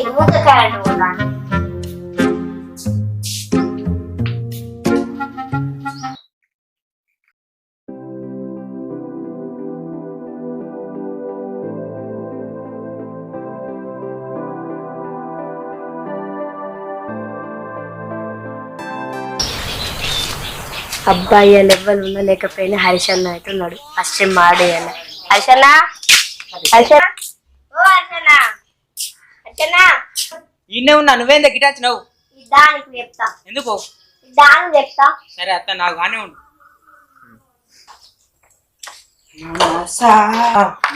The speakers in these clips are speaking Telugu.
இருபது கேரட் உள்ளான் అబ్బాయి అని ఎవ్వరు ఉన్నా లేకపోయినా హరిష్ అయితే ఉన్నాడు. ఫస్ట్ మాడేయాలి. హరిష్ అన్న ఓ హరిష్ హరిశన్న ఈయనే ఉన్నా నువ్వేందా గిటార్ వచ్చినావు? దానికి చెప్తా. ఎందుకు? దానికి చెప్తా. సరే అత్త నాకు ఉండు.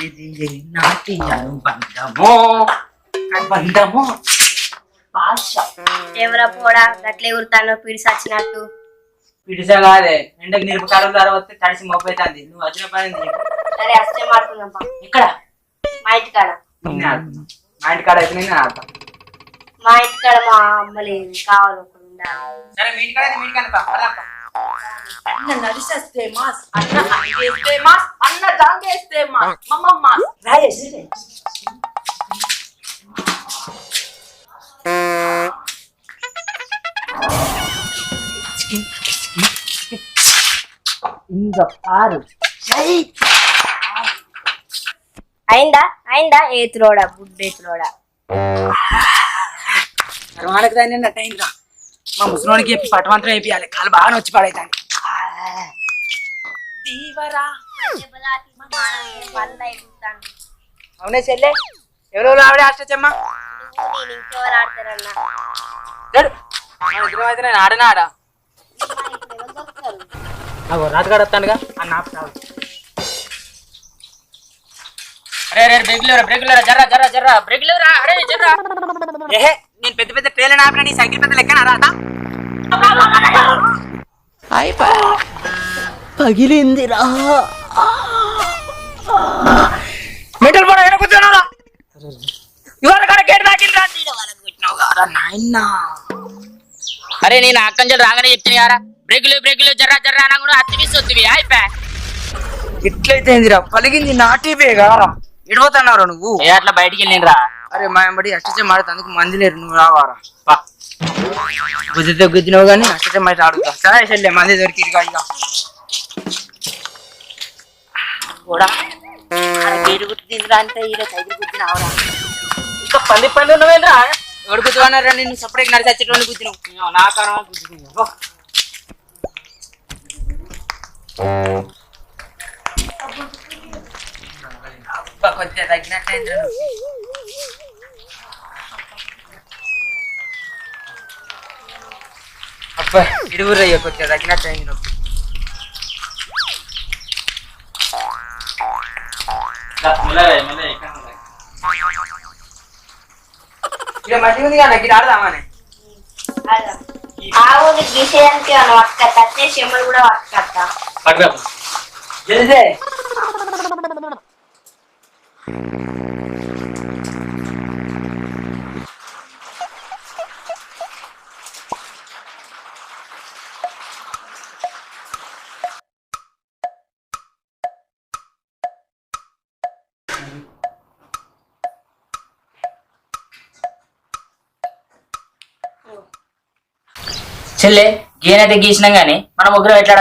ఇది నాటి అనుబంధమో అనుబంధమో ఎవరా పోడా గట్లే ఊరుతానో పిడిసి వచ్చినట్టు. పిడిసా కాదే ఎండకు నిరుపకాలం ద్వారా వస్తే తడిసి మోపైతుంది. నువ్వు వచ్చిన పని? సరే అస్తే మాడుకుందాం పా. ఇక్కడ మా నేనే ఆడుతున్నా. మా ఇంటి కాడ అయితే నేను ఆడతా మా ఇంటికాడ మా అమ్మ లేదు కావాలనుకుంటా సరే మీ ఇంటి కాడ మీ ఇంటి కాడ. అన్న నడిచేస్తే మాస్ అన్న అంగేస్తే మాస్ అన్న జాంగేస్తే మాస్ మమ్మ మాస్. రాయేసి ఇంకా పారు. అయిందా? అయిందా? ఏతులోడా బుడ్డేతులోడా మనకి దాన్ని నట్టయిందిరా మా ముసలోనికి చెప్పి పట్టమంత్రం వేపియాలి. కాలు బాగా వచ్చి పడైతాను అవునే చెల్లె ఎవరెవరు ఆవిడ అష్టచ్చమ్మ ఇంకెవరు ఆడతారన్నా నేను ఆడనా ఆడా వస్తానుగా అన్న ఆపుతాడు అరే అరే బ్రేక్ లేవరా బ్రేక్ లేవరా జర్రా జర్రా జర్రా బ్రేక్ లేవరా అరే జర్రా. ఏహే నేను పెద్ద పెద్ద ట్రైన్ ఆపిన నీ సైకిల్ పెద్ద లెక్కన రాదా పగిలిందిరా. మెటల్ పడ ఇవాళ కాడ గేట్ దాకిందిరా నాయనా? అరే నేను అక్కంజలు రాగానే చెప్తాను యారా బ్రేకులు బ్రేకులు జర్రా జర్రా అన్నా కూడా వస్తుంది అయిపోయా ఎట్లయితే ఏందిరా పలిగింది నాటివే కారా ఎడబోతున్నావురా నువ్వు? ఏ అట్లా బయటికి వెళ్ళినరా అరే మా ఎంబడి అష్టచే మాడితే అందుకు మంది లేరు నువ్వు రావారా? గుద్దితే గుద్దినావు కానీ అష్టచే మాట ఆడుతా. సరే చెల్లె మంది దొరికి ఇక కూడా గుర్తిందిరా అంటే సైకిల్ గుర్తినావరా ఇంకా ఉన్నవేంద్రా? ఎవడు నిన్ను సపరేట్ నడిచి గుద్దినావు. నా కారణం అబ్బా, కొద్దిగా తగ్గినట్టయిందిరా నువ్వు. అబ్బా ఇడుగురయ్య కొద్దిగా ఇక మంచిగా ఉంది కదా గిడ ఆడదామని ఆవు నీకు గీసేయడానికి ఏమన్నా పట్టుకత్తా అట్లే చెమ్మలు కూడా పట్టుకత్తా జల్దే. చెల్లె గేనైతే గీసినాం గానీ మన ముగ్గురం ఎట్లా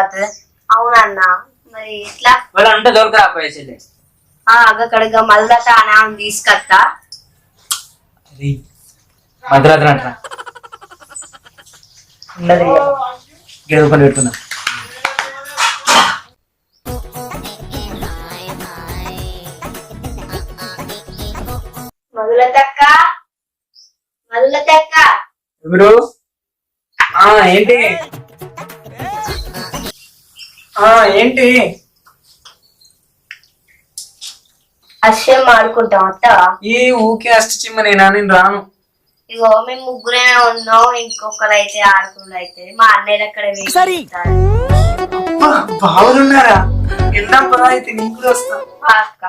అవునన్నా మరి ఎట్లా? వాళ్ళ దొరకరా పోయే చెల్లి. ఆ అక్కడిగా మల్లత అని తీసుకొస్తా మధ్యరాత్రి అంటారా ఉన్నది. గిడ పని పెడుతున్నా. మధులతక్క మధులతక్క. ఇప్పుడు ఏంటి? ఏంటి? అశ్వం ఆడుకుంటాం అత్త. ఈ ఊకే అష్ట చిమ్మ నేనా నేను రాను. ఇగో మేము ముగ్గురేనే ఉన్నాం ఇంకొకరు అయితే ఆడుకున్నారు అయితే. మా అన్నయ్య అక్కడ వేస్తారు బావులున్నారా? పదా అయితే నీకు వస్తా. అక్క.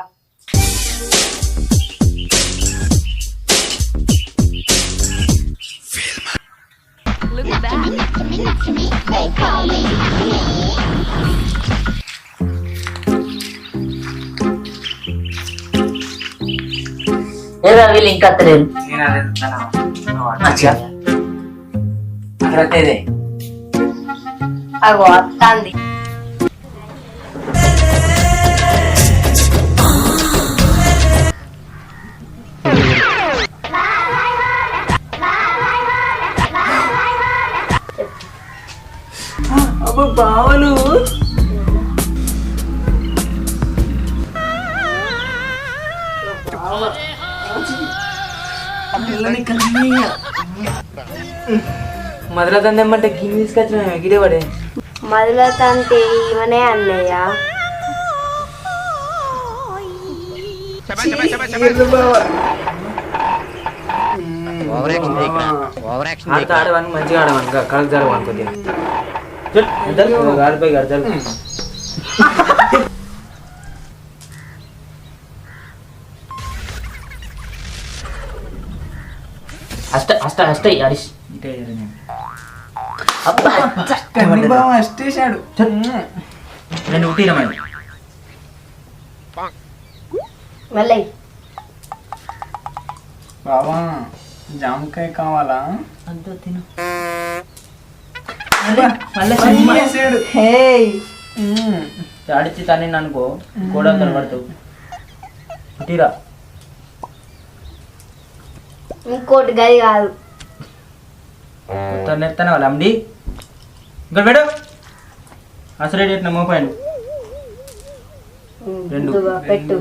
లేదా వీళ్ళు ఇంకా అత్తలేరు నేను అదే చెప్తాను. మధుర దందమ్మంటే గిన్నె తీసుకొచ్చిన గిడే పడే మధులత అంటే ఈమెనే అన్నయ్య. ఆడతా ఆడవని మంచిగా ఆడవని కడకు జరగవని కొద్దిగా అష్ట హరీష్ అష్టేశాడు నేను ఉట్టిరమని మళ్ళీ. బాబా జామకాయ కావాలా? అంతా తిను. ఆడిచ్చి తని అనుకో కూడా కనబడతావు. ఇంకోటి గది కాదు. మొత్తం నెత్తానే వాళ్ళ అమ్మి ఇక్కడ అసలు పెట్టిన మోపాయిలు రెండు. పెట్టు.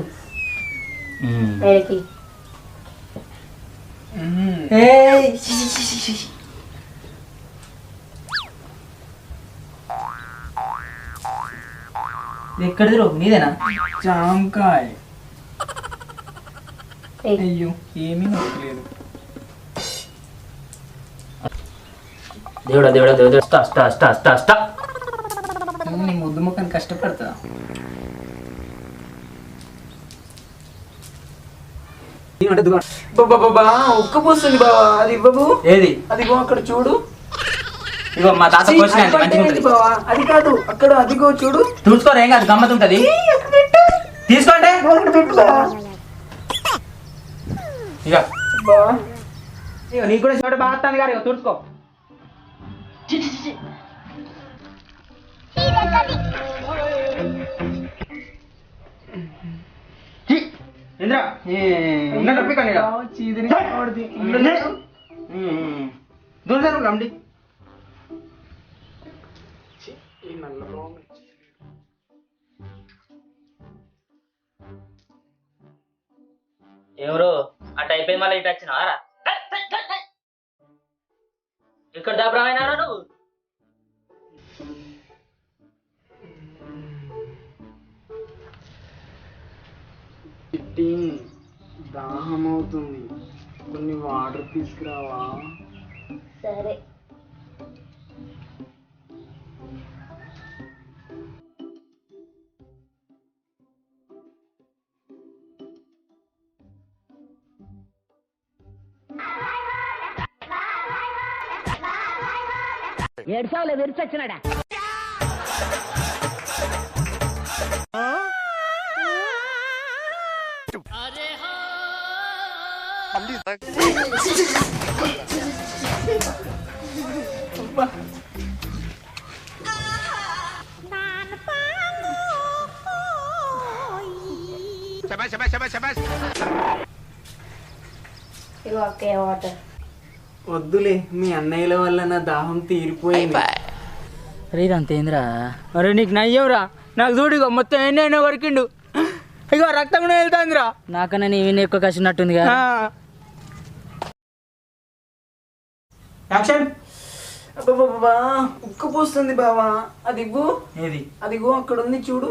రో? నీదేనా? జామకాయ. ఏయ్, అయ్యో ఏమీ నొక్కలేదు. దేవుడా దేవుడా దేవుడా అష్ట అష్ట అష్ట అష్ట అష్ట నీ ముద్దు ముఖం కష్టపడతా. బాబా ఉక్క పోస్తుంది బావా అది ఇవ్వబు. ఏది? అదిగో అక్కడ చూడు. ఇగో మా తాత పోసిన అది మంచిగా పట్టేది ఉంటుంది బావా? అది కాదు అక్కడ అదిగో చూడు. చూసుకోరు ఏం కాదు గమ్మత్ ఉంటుంది తీసుకోండి. ఇక బావా. ఇగో. నీకు కూడా చోట బాగా కానీ ఛీ, ఇంద్ర. దూరం రండి. ఎవరు? అటు అయిపోయింది మళ్ళీ ఇటు వచ్చినావారా ఇక్కడ దాబ్రమైనారా నువ్వు? దాహం అవుతుంది కొన్ని వాటర్ తీసుకురావా? సరే. ఇగో ఓకే వాటర్ వద్దులే మీ అన్నయ్యల వల్ల నా దాహం తీరిపోయింది. అరే ఇదంతేంద్రా? అరే నీకు నయ్యవురా? నాకు చూడు ఇగో మొత్తం ఎన్నైనా వరకిండు ఇగో రక్తం కూడా వెళ్తాందిరా. నాకన్నా నీ విని ఎక్కువ కసినట్టుంది కదా యాక్షన్. ఉక్క పోస్తుంది బావా. అది ఇవ్వు ఏది? అదిగో అక్కడ ఉంది చూడు.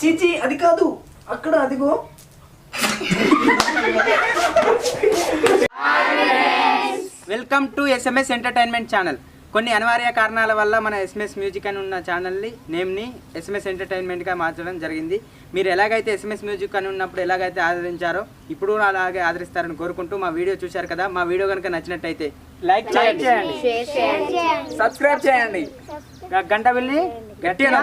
చీచి అది కాదు. అక్కడ అదిగో. Welcome to SMS entertainment channel కొన్ని అనివార్య కారణాల వల్ల మన ఎస్ఎంఎస్ మ్యూజిక్ అని ఉన్న ఛానల్ని నేమ్ని ఎస్ఎంఎస్ ఎంటర్టైన్మెంట్గా మార్చడం జరిగింది. మీరు ఎలాగైతే ఎస్ఎంఎస్ మ్యూజిక్ అని ఉన్నప్పుడు ఎలాగైతే ఆదరించారో ఇప్పుడు అలాగే ఆదరిస్తారని కోరుకుంటూ మా వీడియో చూశారు కదా మా వీడియో కనుక నచ్చినట్టయితే లైక్ చేయండి. సబ్స్క్రైబ్ చేయండి. గంట వెళ్ళి గట్టిగా.